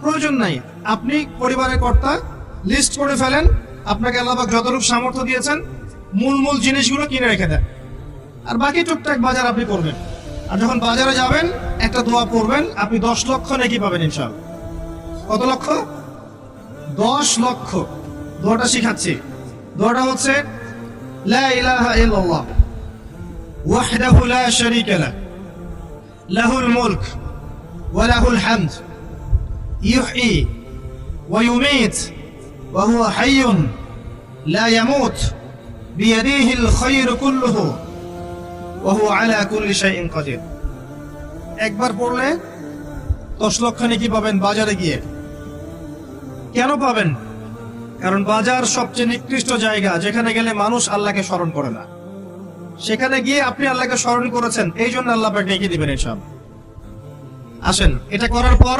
প্রয়োজন নাই। আপনি পরিবারের কর্তা লিস্ট করে ফেলেন। আপনাকে আল্লাহবাক যতটুকু সামর্থ্য দিয়েছেন, মূল মূল জিনিসগুলো কিনে রেখে দেন। আর বাকি টুকটাক বাজার আপনি করবেন। আর যখন বাজারে যাবেন, একটা দোয়া পড়বেন, আপনি দশ লক্ষ নাকি পাবেন ইনশাল কত লক্ষ? দশ লক্ষ। দোয়াটা শিখাচ্ছি। দোয়াটা হচ্ছে, লা ওয়াহদাহু লা শারীকা লাহ লাহুল মুলক ওয়া লাহুল হামদ। يحيي ويميت وهو حي لا يموت بيديه الخير كله وهو على كل شيء قدير একবার পড়লে দশ লক্ষ নাকি পাবেন বাজারে গিয়ে কেন পাবেন কারণ বাজার সবচেয়ে নিকৃষ্ট জায়গা যেখানে গেলে মানুষ আল্লাহকে স্মরণ করে না সেখানে গিয়ে আপনি আল্লাহকে স্মরণ করেছেন এই জন্য আল্লাহ আপনাকে ডেকে দিবেন এসব আসেন এটা করার পর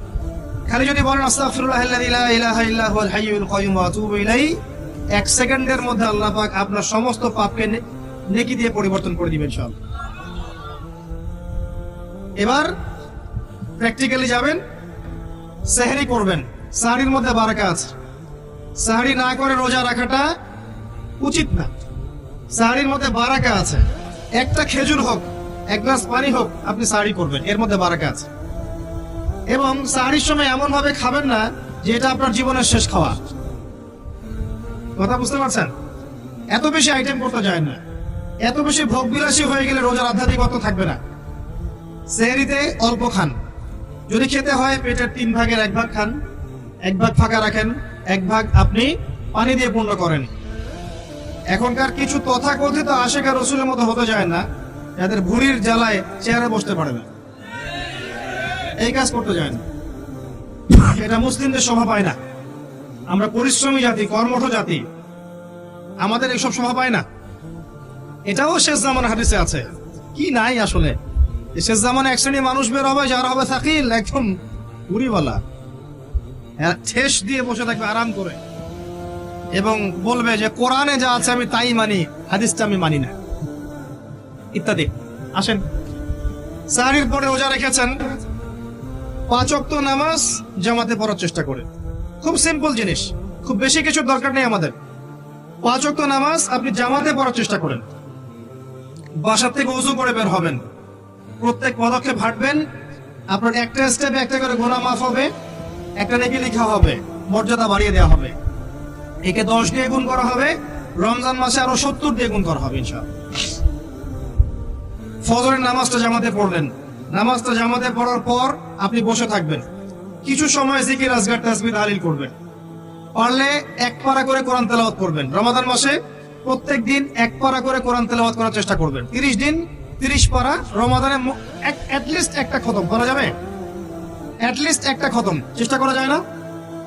খালি যদি বলেন এক সেকেন্ডের মধ্যে আল্লাহ পাক আপনার সমস্ত পাপকে নেকি দিয়ে পরিবর্তন করে দিবেন সব এবার প্র্যাকটিক্যালি যাবেন, সেহরি করবেন সাহারির মধ্যে বারাকা আছে। সাহারি না করে রোজা রাখাটা উচিত না। সাহারির মধ্যে বারাকা আছে। একটা খেজুর হোক, এক গ্লাস পানি হোক, আপনি সাহারি করবেন, এর মধ্যে বারাকা আছে। এবং সাহারির সময় এমন ভাবে খাবেন না যে এটা আপনার জীবনের শেষ খাওয়া। কথা বুঝতে পারছেন? এত বেশি আইটেম করতে যায় না। এত বেশি ভোগ বিলাসী হয়ে গেলে রোজার আধ্যাত্মিকতা থাকবে না। সেহরিতে অল্প খান। যদি খেতে হয় পেটের তিন ভাগের এক ভাগ খান, এক ভাগ ফাঁকা রাখেন, এক ভাগ আপনি পানি দিয়ে পূর্ণ করেন। এখনকার কিছু তথাকথিত আশেখা রসুলের মতো হতে যায় না, যাদের ভুড়ির জ্বালায় চেয়ারে বসতে পারে না। এই কাজ করতে যায় না। এটা মুসলিমদের শোভা পায় না। আমরা পরিশ্রমী জাতি কর্মঠ জাতি। আমাদের এইসব শোভা পায় না। এটাও শেষ জামান হাদিসে আছে। কি নাই আসলে? শেষ জামানে এক শ্রেণি মানুষ বের হবে যারা হবে সাকিল একদম উড়িওয়ালা হ্যাঁ, ঠেস দিয়ে বসে থাকবে আরাম করে। এবং বলবে যে কোরআনে যা আছে আমি তাই মানি হাদিসটা আমি মানি না। ইত্যাদি। আসেন। সাহারির পরে রোজা রেখেছেন। পাঁচ অক্ত নামাজ জামাতে পড়ার চেষ্টা করে। খুব সিম্পল জিনিস। খুব বেশি কিছু দরকার নেই আমাদের। পাঁচ অক্ত নামাজ আপনি জামাতে পড়ার চেষ্টা করেন। বাসার থেকে উজু করে বের হবেন। প্রত্যেক পদক্ষেপ হাঁটবেন। আপনার একটা স্টেপে একটা করে গোনা মাফ হবে। একটা নেকি লেখা হবে। মর্যাদা বাড়িয়ে দেওয়া হবে। একে দশ দিয়ে গুণ করা হবে। রমজান মাসে আরও সত্তর দিয়ে গুণ করা হবে ইনশাআল্লাহ। ফজরের নামাজটা জামাতে পড়লেন। নামাজটা জামাতে পড়ার পর আপনি বসে থাকবেন। কিছু সময় জিকির, আজগার, তাসবিহ, তাহলিল করবেন। পারলে এক পারা করে কোরআন তেলাওয়াত করবেন। রমাদান মাসে প্রত্যেক দিন এক পারা করে কোরআন তেলাওয়াত করার চেষ্টা করবেন। তিরিশ দিন তিরিশ পারা, রমাদানে অ্যাটলিস্ট একটা খতম করা যাবে? অ্যাটলিস্ট একটা খতম। চেষ্টা করা যায় না?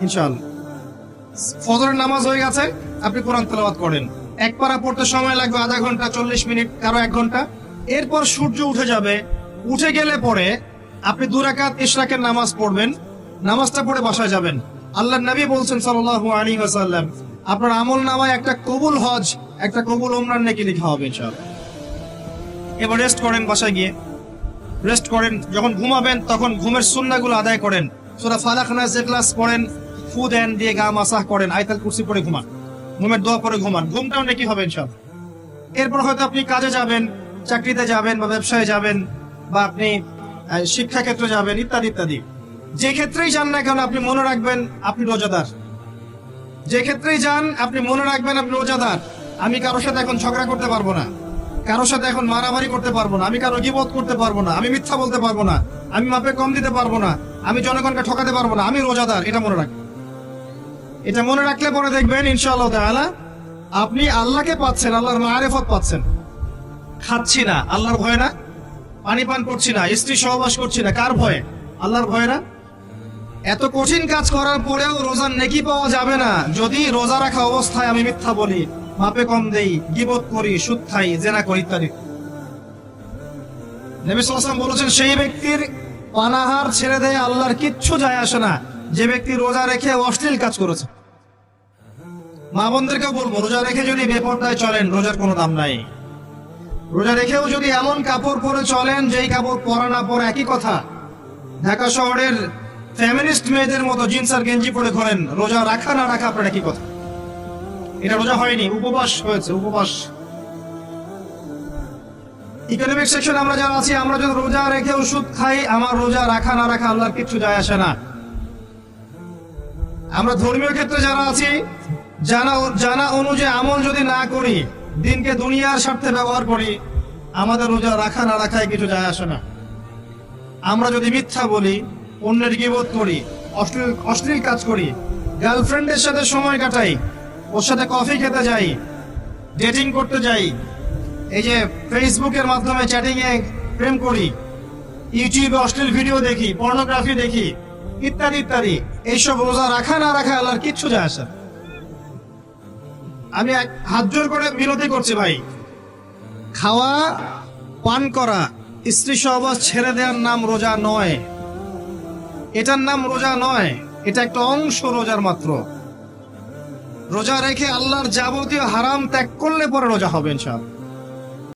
ইনশাআল্লাহ। ফজরের নামাজ হয়ে গেছে, আপনি কোরআন তেলাওয়াত করেন। এক পারা পড়তে সময় লাগবে আধা ঘণ্টা, চল্লিশ মিনিট কারও এক ঘণ্টা। এরপর সূর্য উঠে যাবে উঠে গেলে পরে আপনি দুরাকাত ইশরাকের নামাজ পড়বেন, নামাজটা পড়ে বাসায় যাবেন। আল্লাহ নবী বলছেন সাল্লাল্লাহু আলাইহি ওয়াসাল্লাম, আপনার আমল নামায় একটা কবুল হজ, একটা কবুল ওমরান নাকি লেখা হবে ইনশাআল্লাহ। এবার রেস্ট করেন বাসায় গিয়ে। রেস্ট করেন, যখন ঘুমাবেন, তখন ঘুমের সুন্নাগুলো আদায় করেন। সূরা ফালাক নাস ইখলাস পড়েন, ফু দেন, দিয়ে গা মাসাহ করেন, আয়াতুল কুরসি পরে ঘুমান। ঘুমের দোয়া পরে ঘুমান। ঘুমটাও নাকি হবে ইনশাআল্লাহ। এরপর হয়তো আপনি কাজে যাবেন, চাকরিতে যাবেন বা ব্যবসায় যাবেন বা আপনি শিক্ষাক্ষেত্রে যাবেন, ইত্যাদি ইত্যাদি। যে ক্ষেত্রেই যান না কেন আপনি মনে রাখবেন আপনি রোজাদার। যে ক্ষেত্রেই যান, আপনি মনে রাখবেন আপনি রোজাদার। আমি কারোর সাথে এখন ঝগড়া করতে পারব না। কারোর সাথে এখন মারামারি করতে পারব না। আমি কারও গিবত করতে পারব না। আমি মিথ্যা বলতে পারব না। আমি মাপে কম দিতে পারব না। আমি জনগণকে ঠকাতে পারব না। আমি রোজাদার, এটা মনে রাখবেন। এটা মনে রাখলে পরে দেখবেন, ইনশাআল্লাহ আপনি আল্লাহকে পাচ্ছেন, আল্লাহর মারেফত পাচ্ছেন। খাচ্ছি না, আল্লাহর ভয় না। পানি পান করছি না, স্ত্রী সহবাস করছি না, কার ভয়ে? আল্লাহর ভয় না এত কঠিন কাজ করার পরেও রোজার নেকি পাওয়া যাবে না। যদি রোজা রাখা অবস্থায় আমি মিথ্যা বলি, মাপে কম দেই, গিবত করি, সুদ খাই, জেনা করি ইত্যাদি। নবী সাল্লাল্লাহু আলাইহি ওয়াসাল্লাম বলেছেন, সেই ব্যক্তির পানাহার ছেড়ে দেয় আল্লাহর কিচ্ছু যায় আসে না। যে ব্যক্তি রোজা রেখে অশ্লীল কাজ করেছে। মা বোনদেরকেও বলব, রোজা রেখে যদি বেপর্দায় চলেন, রোজার কোনো দাম নাই। রোজা রেখেও যদি এমন কাপড় পরে চলেন, যেই কাপড় পরা না পরে একই কথা। ঢাকা শহরের ফ্যামিলিস্ট মেয়েদের মতো জিন্স আর গেঞ্জি পরে ঘোরেন রোজা রাখা না রাখা আপনার একই কথা। এটা রোজা হয়নি, উপবাস হয়েছে, উপবাস। ইকোনমিক সেকশন আমরা যারা আছি, আমরা যদি রোজা রেখে ওষুধ খাই, আমার রোজা রাখা না রাখা আল্লাহর কিছু যায় আসে না। আমরা ধর্মীয় ক্ষেত্রে যারা আছি, জানা জানা অনুযায়ী আমল যদি না করি দিনকে দুনিয়ার স্বার্থে ব্যবহার করি, আমাদের রোজা রাখা না রাখায় কিছু যায় আসে না আমরা যদি মিথ্যা বলি, অন্যের গিবোধ করি, অশ্লীল অশ্লীল কাজ করি, গার্লফ্রেন্ডের সাথে সময় কাটাই, ওর সাথে কফি খেতে যাই, ডেটিং করতে যাই, এই যে ফেসবুকের মাধ্যমে চ্যাটিং এ প্রেম করি, ইউটিউবে অশ্লীল ভিডিও দেখি, পর্নোগ্রাফি দেখি, ইত্যাদি ইত্যাদি, এইসব রোজা রাখা না রাখা আল্লাহর কিচ্ছু যায় আসে না। আমি হাত জোর করে বিনতি করছি ভাই। খাওয়া, পান করা, স্ত্রী সহবাস ছেড়ে দেওয়ার নাম রোজা নয়। এটার নাম রোজা নয়, এটা একটা অংশ রোজার মাত্র। রোজা রেখে আল্লাহর যাবতীয় হারাম ত্যাগ করলে পরে রোজা হবে, ইনশাআল্লাহ।